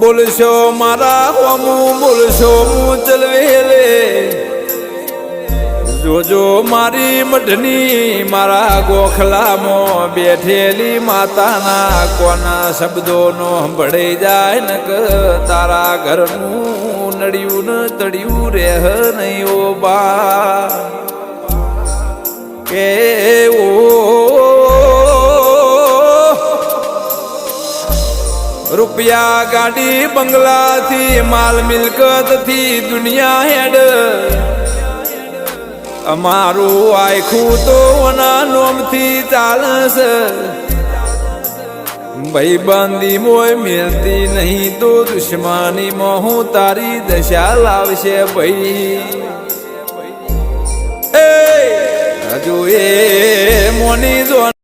બોલશો મારા અમું બોલશો હું ચલવેલે જોજો મારી મઢની, મારા ગોખલામાં બેઠેલી માતાના કોના શબ્દોનો ભળે જાય ન ક તારા ઘરનું નડિયું ન તળિયું રેહ નહીં ઓ બા. કે રૂપિયા ગાડી બંગલાથી, માલ મિલકતથી દુનિયા હેડ. અમારું આખું તો ઓના નોમથી ચાલશે. ભાઈ બાંધી મોય મેળતી નહીં તો દુશ્મની હું તારી દશા લાવશે ભાઈ. હજુ એ મોની જો